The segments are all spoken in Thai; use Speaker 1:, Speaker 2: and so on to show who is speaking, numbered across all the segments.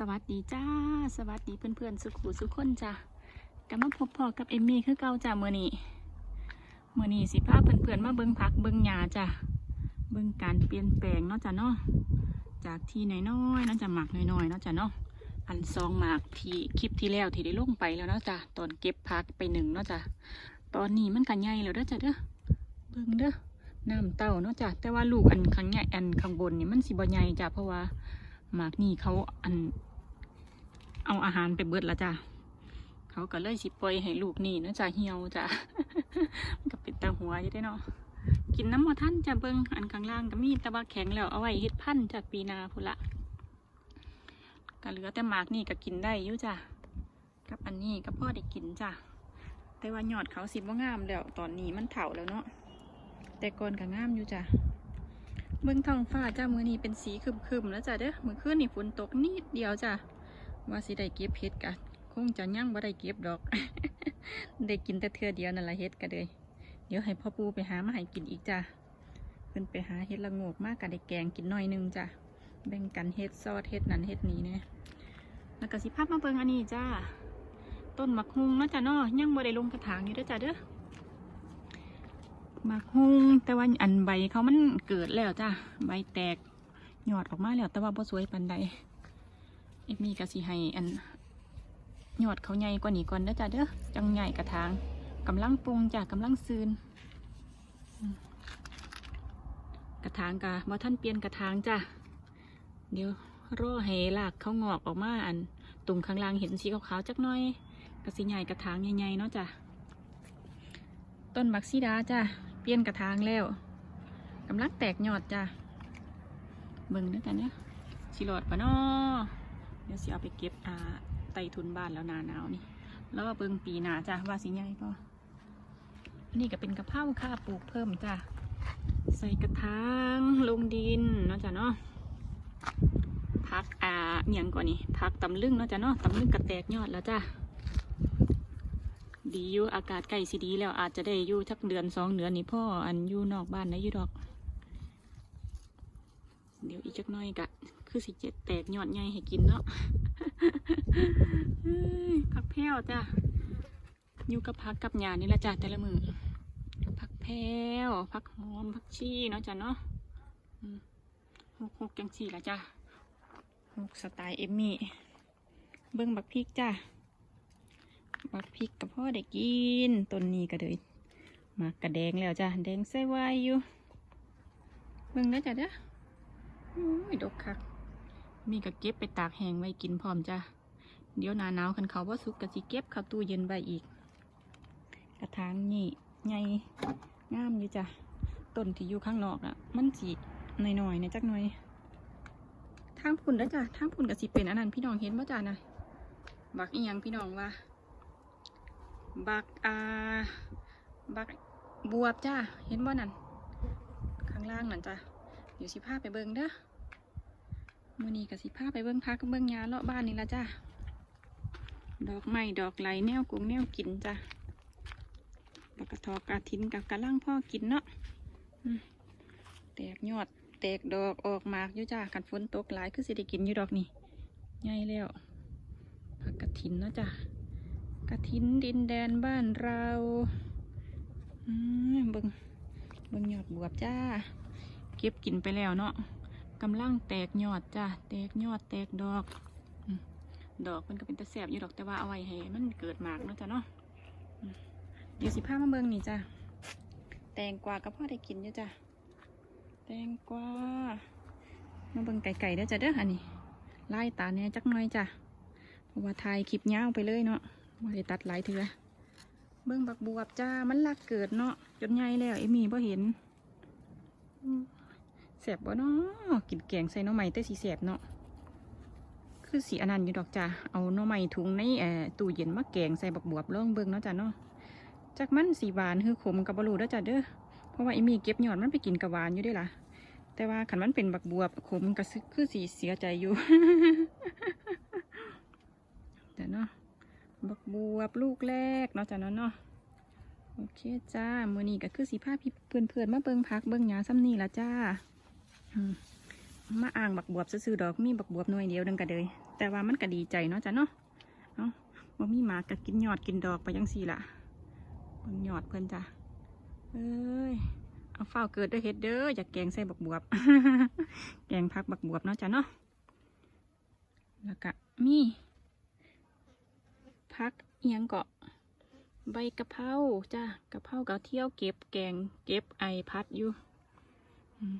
Speaker 1: สวัสดีจ้า สวัสดีเพื่อนๆ สุขุสุขคนจ้ะกลับมาพบพอกับเอมมี่คือเก่าจ้าเมื่อนี้เมื่อนี้สิพาเพื่อนๆมาเบิ่งผักเบิ่งหญ้าจ้ะเบิ่งการเปลี่ยนแปลงเนาะจ้ะเนาะจากที่น้อยๆเนาะจ้ะหมักน้อยๆเนาะจ้ะเนาะอันซองหมากที่คลิปที่แล้วที่ได้ลงไปแล้วเนาะจ้ะตอนเก็บผักไปหนึ่งเนาะจ้ะตอนนี้มันกันใหญ่แล้วเด้อจ้ะเด้อเบิ่งเด้อน้ำเต้าเนาะจ้ะแต่ว่าลูกอันข้างใหญ่อันข้างบนนี่มันสิบ่ใหญ่จ้ะเพราะว่าหมากนี่เขาอัน เอาอาหารไปเบิดแล้วจ้ะเขาก็เลยสิปล่อยให้ลูกนี่นะจ้ะเหี่ยวจ้ะมันก็เป็นตาหัวอยู่ได้เนาะกินน้ำมาท่านจะเบิงอันข้างล่างก็มีตะบาแข็งแล้วเอาไว้เฮ็ดพันจากปีนาพุละก็เหลือแต่หมากนี่ก็กินได้อยู่จ้ะกับอันนี้ก็พ่อได้กินจ้ะแต่ว่ายอดเขาสิบ่งามแล้วตอนนี้มันเถ่าแล้วเนาะแต่ก่อนก็งามอยู่จ้ะเบื้องท้องฟ้าจ้ามือนี้เป็นสีคึมๆแล้วจ้ะเด้อมือคืนนี่ฝนตกนิดเดียวจ้ะ ว่าสิได้เก็บเห็ดกะคงจะยั่งบ่ได้เก็บดอก ได้กินแต่เทื่อเดียวนั่นละเห็ดกะเลยเดี๋ยวให้พ่อปูไปหามาให้กินอีกจ้ะเพิ่นไปหาเห็ดละงกมากกะได้แกงกินหน่อยนึงจ้ะแบ่งกันเห็ดซอสเห็ดนั่นเห็ดนี้เนี่ยแล้วก็สิพาพมาเบิ่งอันนี้จ้าต้นมะฮุงนาะจ้ะเนาะยังบ่ได้ลงกระถางอยู่ด้อจ้ะเด้อมากฮุงแต่ว่าอันใบเขามันเกิดแล้วจ้ะใบแตกยอดออกมาแล้วแต่ว่าบ่สวยปานใด เอ็มมี่ก็สิให้อันยอดเขาใหญ่กว่านี้ก่อนเด้อจ้ะเด้อจังใหญ่กระถางกำลังปรุงจ้ะกำลังซืนกระถางกะบ่ท่านเปลี่ยนกระถางจ้ะเดี๋ยวรอให้รากเขางอกออกมาอันตุ่มข้างล่างเห็นสีขาวๆจักหน่อยก็สิใหญ่กระถางใหญ่ๆเนาะจ้ะต้นบักซีดาจ้ะเปลี่ยนกระถางแล้วกำลังแตกยอดจ้ะเบิ่งด้วยกันเนี่ยสิหลอดปะเนาะ เดี๋ยวสิเอาไปเก็บอ่าไตทุนบ้านแล้วหนาหนาวนี่ แล้วก็เบิงปีหนาจ้ะว่าสิใหญ่ก็นนี้ก็เป็นกระเพราค่ะปลูกเพิ่มจ้ะ ใส่กระถางลงดินเนาะจ้ะเนาะพักอ่าเนียงก่อนนี่พักตำลึงเนาะจ้ะเนาะตำลึงกระแตกยอดแล้วจ้ะดีอยู่อากาศใกล้สิดีแล้วอาจจะได้อยู่สักเดือนสองเดือนนี่พ่ออันอยู่นอกบ้านนะอยู่ดอก เดี๋ยวอีกจักน้อยกะ คือสิเจ็ดแตกยอดใหญ่ให้กินเนาะผักแพ้วจ้ะอยู่กับผักกับหญ้านี่ละจ้ะแต่ละมือผักแพ้วผักหอมผักชีเนาะจ้ะเนาะหกหกจังสี่ละจ้ะหกสไตล์เอมมี่เบิ้งบักพริกจ้ะบักพริกกับพ่อได้กินต้นนี้ก็เลยมากระแดงแล้วจ้ะแดงใส่ไว้อยู่เบิ่งนะจ้ะเด้อ อุ้ยดกคัก มีก็เก็บไปตากแห้งไว้กินพร้อมจ้ะ เดี๋ยวหนาหนาวคันเขาว่าสุกกะสิเก็บเข้าตู้เย็นไว้อีก กระถางนี่ใหญ่งามอยู่จ้ะ ต้นที่อยู่ข้างนอกอะ มันสีหน่อยๆในจักหน่อย ทางพุ่นแล้วจ้ะ ทางพุ่นก็สิเป็นอันนั้นพี่น้องเห็นป่จ้ะนะบักอีหยังพี่น้องว่า บักอ่า บักบวบจ้า เห็นบ่นั่น ข้างล่างนั่นจ้ะเดี๋ยวสิพาไปเบิ่งเด้อ มื้อนี้ก็สิพาไปเบิ่งพักเบิ่งยาเลาะบ้านนี่ละจ้าดอกไม้ดอกไหลแนวกุ้งแนวกินจ้ะแล้วก็ทอกระถินกับกระลังพ่อกินเนาะแตกยอด แตกดอกออกหมากอยู่จ้ากันฝนตกหลายคือสิได้กินอยู่ดอกนี่ใหญ่แล้วผักกระถินเนาะจ้ะกระถินดินแดนบ้านเราอืมเบิงเบิงยอดบวบจ้า เก็บกินไปแล้วเนาะ กำลังแตกยอดจ้าแตกยอดแตกดอก ดอกมันก็เป็นตะแสบอยู่ดอกแต่ว่าเอาไว้ให้มันเกิดหมากเนาะจ้ะเนาะเดี๋ยวสิพามาเบิงนี่จ้าแตงกวากับพ่อได้กินอยู่จ้าแตงกวามาเบิงไก่ๆเด้อจ้ะเด้ออันนี้ไล่ตาเนี่ยจักหน่อยจ้ะเพราะว่าถ่ายคลิปยาวไปเลยเนาะว่าได้ตัดหลายเถือเบิ่งบักบวบจ้ามันลักเกิดเนาะจนใหญ่แล้วเอมี่บ่เห็นอื สบบ่เนาะกินแกงใส่น่อไม้แต่สีแสบเนาะคือสีอันนั้นอยู่ดอกจ้าเอาน่อไม้ถุงในเอ่อตู้เย็นมาแกงใส่บักบวบลองเบิ่งเนาะจ้าเนาะจากมันสีหวานคือขมกับบรูเด้อจ้าเด้อเพราะว่าเอมี่เก็บยอดมันไปกินกับหวานอยู่ด้ล่ะแต่ว่าขันมันเป็นบักบวบขมก็ซึคือสีเสียใจอยู่เดี๋ยวเนาะบักบวบลูกแรกเนาะจ้ะเนาะเนาะโอเคจ้ามือนี้ก็คือสีผ้าพี่เพื่อนเพื่อนๆมาเบิ่งพักเบิ่งหยาซ้ำนี่ละจ้า มาอ่างบักบวบซื่อดอกมีบักบวบหน่วยเดียวนึงก็เลย แต่ว่ามันก็ดีใจเนาะจ้ะเนาะเอ้าบ่มีหมากก็กินยอดกินดอกไปยังสี่ละเบิ่งยอดเพิ่นจ้ะเอ้ยเอาเฝ้าเกิดด้วยเฮ็ดเด้ออยากแกงใส่บักบวบ แกงพักบักบวบเนาะจ้ะเนาะแล้วก็มีพักเอียงเกาะใบกะเพราจ้ะกะเพราก็เที่ยวเก็บแกงเก็บไอพัดอยู่อืม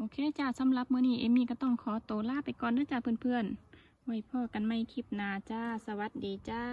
Speaker 1: โอเคจ้าสำหรับมื้อนี้เอมี่ก็ต้องขอตัวลาไปก่อนด้อจ้าเพื่อนๆไว้พ่อกันไม่คลิปหน้าจ้า สวัสดีจ้า